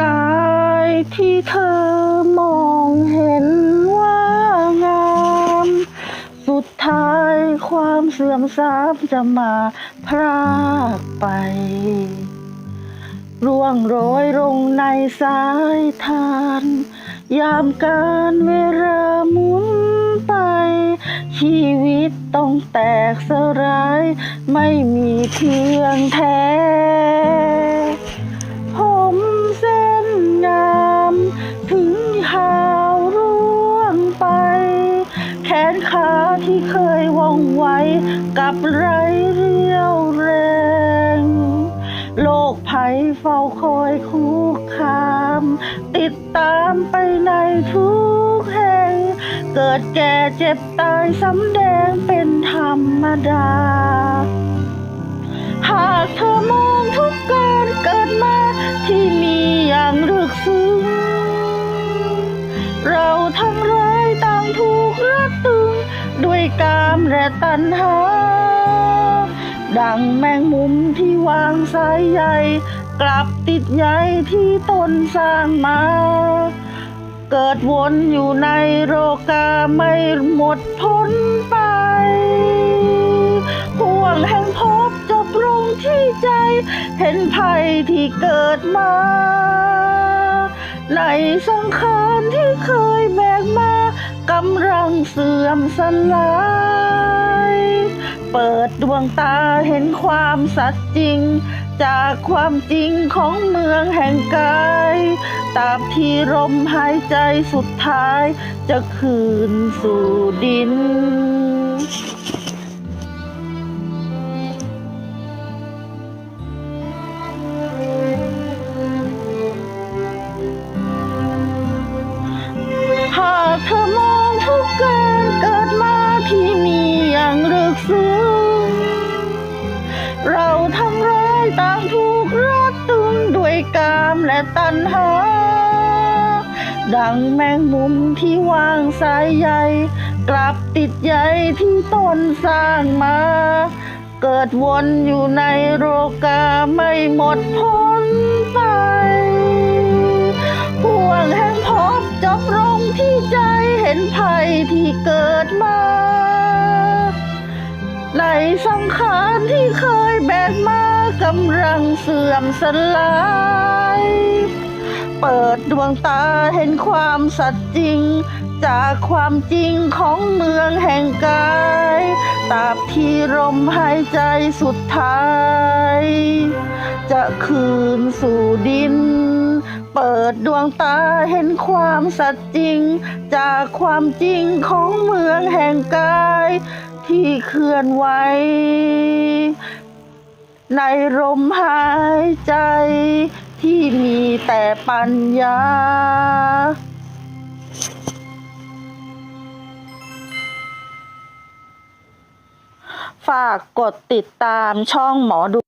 กายที่เธอมองเห็นว่างาม สุดท้ายความเสื่อมทราบจะมาพรากไป ร่วงโรยลงในสายทาน ยามการเวลาหมุนไปชีวิตต้อง แตกสลาย ไม่มีเพียงแท้ ผมเส้นงามถึงหาวร่วงไป แขนขาที่เคยว่องไวกับไรเรี่ยวแรง โลกภัยเฝ้าคอยคุกคาม ติดตามไปในทุ่ง เกิดแก่เจ็บตายสำแดงเป็นธรรมดา หากเธอมองทุกการเกิดมาที่มีอย่างลึกซึ้ง เราทั้งร้ายต่างถูกรัดตึง ด้วยกามและตัณหา ดังแมงมุมที่วางสายใยกลับติดใยที่ตนสร้างมา เกิดวนอยู่ในโรกาไม่หมดพ้นไปห่วงแห่งพบจบลงที่ใจ เห็นภัยที่เกิดมา ในสังขารที่เคยแบกมากำลังเสื่อมสลาย เปิดดวงตาเห็นความสัตย์จริง จากความจริงของเมืองแห่งกายตราบที่ลมหายใจสุดท้าย จะคืนสู่ดิน หากเธอมองทุกการเกิดมาที่มีอย่างลึกซึ้งเราทั้งร้าย ต่างถูกรัดตึงด้วยกามและตัณหา ดังแมงมุมที่วางสายใยกลับติดใยที่ตนสร้างมา เกิดวนอยู่ในโรกาไม่หมดพ้นไปห่วงแห่งพบจบลงที่ใจเห็นภัยที่เกิดมาในสังขารที่เคยแบกมา กำลังเสื่อมสลาย เปิดดวงตาเห็นความสัตย์จริง จากความจริงของเมืองแห่งกายตราบที่ลมหายใจสุดท้าย จะคืนสู่ดิน เปิดดวงตาเห็นความสัตย์จริง จากความจริงของเมืองแห่งกาย ที่เคลื่อนไหว ในลมหายใจที่มีแต่ปัญญา ฝากกดติดตามช่องหมอดู